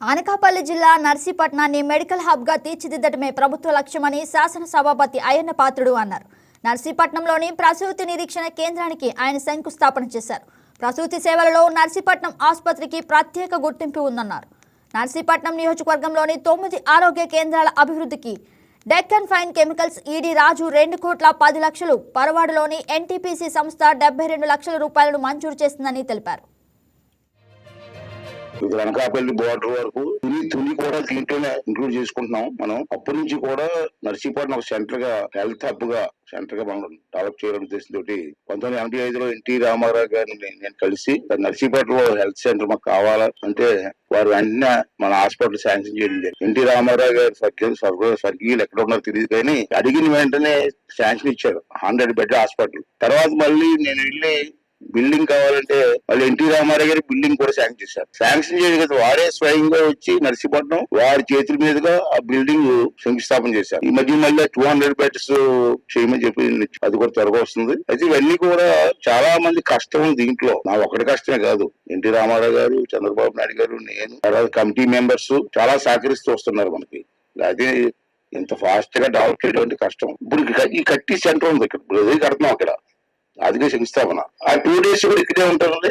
అనకాపల్లి జిల్లా నర్సీపట్నాన్ని మెడికల్ హబ్గా తీర్చిదిద్దటమే ప్రభుత్వ లక్ష్యమని శాసనసభాపతి అయ్యన్న పాత్రుడు అన్నారు. నర్సీపట్నంలోని ప్రసూతి నిరీక్షణ కేంద్రానికి ఆయన శంకుస్థాపన చేశారు. ప్రసూతి సేవలలో నర్సీపట్నం ఆసుపత్రికి ప్రత్యేక గుర్తింపు ఉందన్నారు. నర్సీపట్నం నియోజకవర్గంలోని తొమ్మిది ఆరోగ్య కేంద్రాల అభివృద్ధికి Deccan Fine Chemicals ED Raju రెండు కోట్ల పది లక్షలు పరవాడలోని ఎన్టీపీసీ సంస్థ డెబ్బై రెండు లక్షల రూపాయలను మంజూరు చేసిందని తెలిపారు. ఇది అనకాపల్లి బోర్డర్ వరకు తుని తుని కూడా దీంట్లోనే ఇంక్లూడ్ చేసుకుంటున్నాం మనం. అప్పటి నుంచి కూడా నర్సీపట్నం ఒక సెంటర్గా హెల్త్ హబ్గా సెంటర్గా మనం డెవలప్ చేయడం ఉద్దేశంతో పంతొమ్మిది ఎనభై ఐదులో ఎన్టీ రామారావు గారిని నేను- నేను కలిసి నర్సీపేటలో హెల్త్ సెంటర్ మాకు కావాలా అంటే వారు వెంటనే మన హాస్పిటల్ శాంక్షన్ చేయడం ఎన్టీ రామారావు గారు స్వర్గీయ స్వర్గ- స్వర్గీయులు ఎక్కడ ఉన్నారో తెలియదు కానీ అడిగిన వెంటనే శాంక్షన్ ఇచ్చారు. హండ్రెడ్ బెడ్ హాస్పిటల్ తర్వాత మళ్ళీ నేను వెళ్ళి బిల్డింగ్ కావాలంటే వాళ్ళు ఎన్టీ రామారావు గారి బిల్డింగ్ కూడా శాంక్షన్ చేశారు. శాంక్షన్ చేయడం కదా వారే స్వయంగా వచ్చి నర్సీపట్నం వారి చేతుల మీదుగా ఆ బిల్డింగ్ శంకుస్థాపన చేశారు. ఈ మధ్య మళ్ళీ టూ హండ్రెడ్ బెడ్స్ చేయమని చెప్పి అది కూడా త్వరగా వస్తుంది. అయితే ఇవన్నీ కూడా చాలా మంది కష్టం దీంట్లో. నా ఒకటి కష్టమే కాదు. ఎన్టీ రామారావు గారు చంద్రబాబు నాయుడు గారు నేను తర్వాత కమిటీ మెంబర్స్ చాలా సహకరిస్తూ వస్తున్నారు మనకి. అదే ఇంత ఫాస్ట్గా డెవలప్ చేయడం అంటే కష్టం. ఇప్పుడు ఈ కట్టి సెంటర్ ఉంది ఇక్కడ. కడుతున్నాం అక్కడ? అదిగే శంకుస్థాపన ఆ టూ డేస్ కూడా ఇక్కడే ఉంటారండి.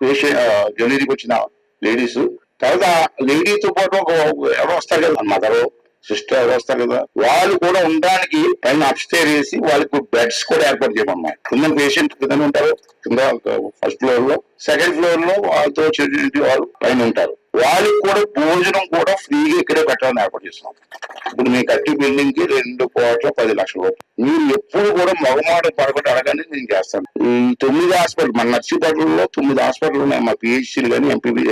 పేషెంట్ వచ్చిన లేడీస్ తర్వాత లేడీతో పాటు ఒక ఎవరో వస్తారు కదా మదరు సిస్టర్ ఎవరు వస్తారు కదా వాళ్ళు కూడా ఉండడానికి పైన అప్స్టేర్ వేసి వాళ్ళకి బెడ్స్ కూడా ఏర్పాటు చేయమన్నాయి కింద పేషెంట్ కింద ఉంటారు. కింద ఫస్ట్ ఫ్లోర్లో సెకండ్ ఫ్లోర్లో వాళ్ళతో చెల్లి వాళ్ళు పైన ఉంటారు. వాళ్ళకి కూడా భోజనం కూడా ఫ్రీగా ఇక్కడే పెట్టాలని ఏర్పాటు చేస్తున్నాం. ఇప్పుడు మీ కట్టి బిల్డింగ్కి రెండు కోట్ల పది లక్షల రూపాయలు. మీరు ఎప్పుడు కూడా మగమాట పడకుండా అడగండి నేను చేస్తాను. ఈ తొమ్మిది హాస్పిటల్ మన నర్సీపట్నంలో తొమ్మిది హాస్పిటల్ ఉన్నాయి మా పిహెచ్సీలు కానీ ఎంపీబీ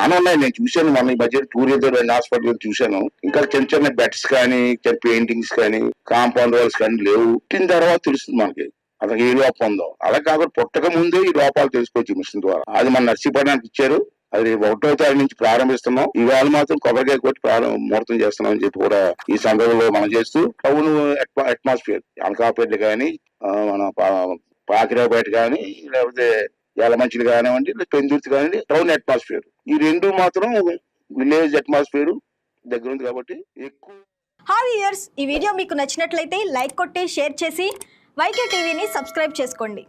ఆన ఉన్నాయి నేను చూశాను మన ఈ మధ్య టూర్ ఏదో రెండు హాస్పిటల్ చూశాను. ఇంకా చిన్న చిన్న బెడ్స్ కానీ చిన్న పెయింటింగ్స్ కానీ కాంపౌండ్ వాల్స్ కానీ లేవు. పుట్టిన తర్వాత తెలుస్తుంది మనకి అతనికి ఏ లోపం ఉందో. అలా కాకుండా పుట్టక ముందే ఈ లోపాలు తెలుసుకోవచ్చు మిషన్ ద్వారా. అది మన నర్సీపట్నానికి ఇచ్చారు. అది ఒకటో తారీఖు నుంచి ప్రారంభిస్తున్నాం. ఇవాళ మాత్రం కొబ్బరికాయ కొట్టి ముహూర్తం చేస్తున్నాం అని చెప్పి కూడా ఈ సందర్భంలో మనం చేస్తూ టౌన్ అట్మాస్ఫియర్ అనకాపేట కానీ మన పాకిరాపేట కానీ లేకపోతే ఎలమంచిలు కానివ్వండి పెందుర్తి కానివ్వండి టౌన్ అట్మాస్ఫియర్. ఈ రెండు మాత్రం విలేజ్ అట్మాస్ఫియర్ దగ్గర ఉంది కాబట్టి ఎక్కువ హాయ్ ఇయర్స్ ఈ వీడియో మీకు నచ్చినట్లయితే లైక్ కొట్టి షేర్ చేసి వైకే టీవీని సబ్స్క్రైబ్ చేసుకోండి.